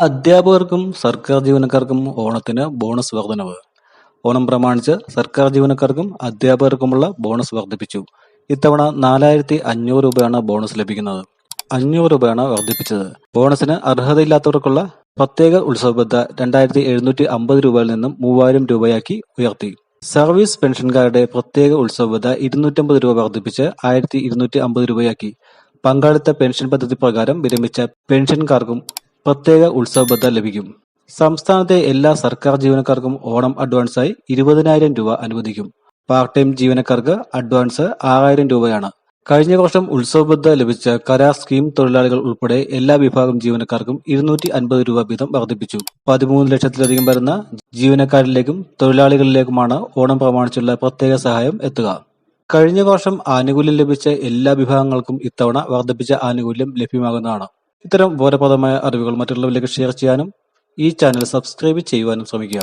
അധ്യാപകർക്കും സർക്കാർ ജീവനക്കാർക്കും ഓണത്തിന് ബോണസ് വർധനവ് ഓണം പ്രമാണിച്ച് സർക്കാർ ജീവനക്കാർക്കും അധ്യാപകർക്കുമുള്ള ബോണസ് വർദ്ധിപ്പിച്ചു. ഇത്തവണ നാലായിരത്തി അഞ്ഞൂറ് രൂപയാണ് ബോണസ് ലഭിക്കുന്നത്. അഞ്ഞൂറ് രൂപയാണ് വർദ്ധിപ്പിച്ചത്. ബോണസിന് അർഹതയില്ലാത്തവർക്കുള്ള പ്രത്യേക ഉത്സവബദ്ധ രണ്ടായിരത്തി എഴുന്നൂറ്റി അമ്പത് രൂപയിൽ നിന്നും മൂവായിരം രൂപയാക്കി ഉയർത്തി. സർവീസ് പെൻഷൻകാരുടെ പ്രത്യേക ഉത്സവബദ്ധ ഇരുന്നൂറ്റമ്പത് രൂപ വർദ്ധിപ്പിച്ച് ആയിരത്തി ഇരുന്നൂറ്റി അമ്പത് രൂപയാക്കി. പങ്കാളിത്ത പെൻഷൻ പദ്ധതി പ്രകാരം വിരമിച്ച പെൻഷൻകാർക്കും പ്രത്യേക ഉത്സവബദ്ധ ലഭിക്കും. സംസ്ഥാനത്തെ എല്ലാ സർക്കാർ ജീവനക്കാർക്കും ഓണം അഡ്വാൻസായി ഇരുപതിനായിരം രൂപ അനുവദിക്കും. പാർട്ട് ടൈം ജീവനക്കാർക്ക് അഡ്വാൻസ് ആറായിരം രൂപയാണ്. കഴിഞ്ഞ വർഷം ഉത്സവബദ്ധ ലഭിച്ച കരാർ സ്കീം തൊഴിലാളികൾ ഉൾപ്പെടെ എല്ലാ വിഭാഗം ജീവനക്കാർക്കും ഇരുന്നൂറ്റി അൻപത് രൂപ വീതം വർദ്ധിപ്പിച്ചു. പതിമൂന്ന് ലക്ഷത്തിലധികം വരുന്ന ജീവനക്കാരിലേക്കും തൊഴിലാളികളിലേക്കുമാണ് ഓണം പ്രമാണിച്ചുള്ള പ്രത്യേക സഹായം എത്തുക. കഴിഞ്ഞ വർഷം ആനുകൂല്യം ലഭിച്ച എല്ലാ വിഭാഗങ്ങൾക്കും ഇത്തവണ വർദ്ധിപ്പിച്ച ആനുകൂല്യം ലഭ്യമാകുന്നതാണ്. ഇത്തരം ബോധപ്രദമായ അറിവുകൾ മറ്റുള്ളവരിലേക്ക് ഷെയർ ചെയ്യാനും ഈ ചാനൽ സബ്സ്ക്രൈബ് ചെയ്യുവാനും ശ്രമിക്കുക.